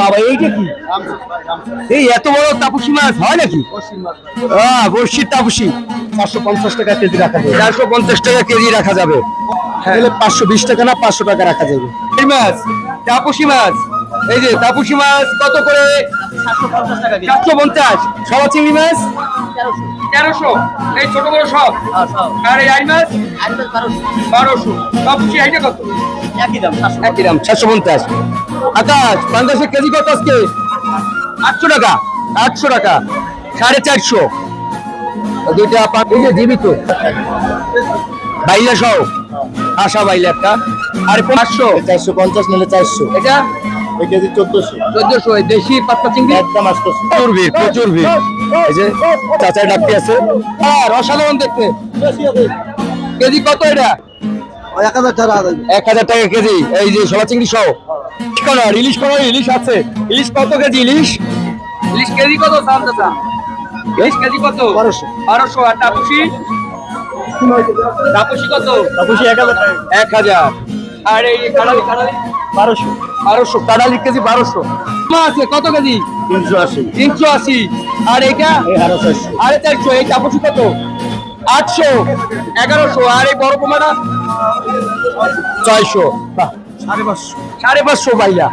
বাবা এইটা কি? এই এত বড় তাপসি মাছ হয় নাকি? হ্যাঁ বর্ষির তাপসী। চারশো পঞ্চাশ টাকা কেজি রাখা যাবে। চারশো পঞ্চাশ টাকা কেজি রাখা যাবে। হ্যাঁ। পাঁচশো বিশ টাকা না পাঁচশো টাকা রাখা যাবে? এই মাছ। তাপসি মাছ। এই যে তাপসি মাছ কত করে? চারশো পঞ্চাশ সবা চিংড়ি মাছ? তেরোশো। এই ছোট বড় সব? আর এই আই মাছ? বারোশো। আইটা কত? একই দাম সাতশো পঞ্চাশ। আকাশ পাঙ্গাসের কেজি কত আজকে? আটশো টাকা। আটশো টাকা। সাড়ে চারশো। দুইটা জীবিত বাইলা সহ। আশা বাইলা একটা। আর পাঁচশো। চারশো পঞ্চাশ নিলে চারশো। এটা? এই কেজি চোদ্দশো। চোদ্দশো দেশি পাত্তা চিংড়ি? একদম আটশোশো প্রচুর প্রচুর ভিড়। এই যে চাচার ডাকতে আছে। আর অসাধারণ দেখতে। কেজি কত এটা? এক হাজার টাকা এক হাজার টাকা কেজি। এই যে সোলা চিংড়ি সহ। কলার ইলিশ কলার ইলিশ আছে। ইলিশ কত কেজি ইলিশ? ইলিশ কেজি কত সাম দাদা ইলিশ কেজি কত? বারোশো। বারোশো। আর তাপসি তাপসি কত? তাপসী এক হাজার টাকা। এক হাজার। আর এই কানালি কানালি বারোশো। বারোশো। কানালি কেজি বারোশো। আছে? কত কেজি? তিনশো আশি। তিনশো আশি। আর এটা এই চারশো। আরে চারশো। এই তাপসি কত? আটশো। এগারোশো। আর এই বড় পোমাটা ছয়শো। বা সাড়ে পাঁচশো। সাড়ে পাঁচশো পাইয়া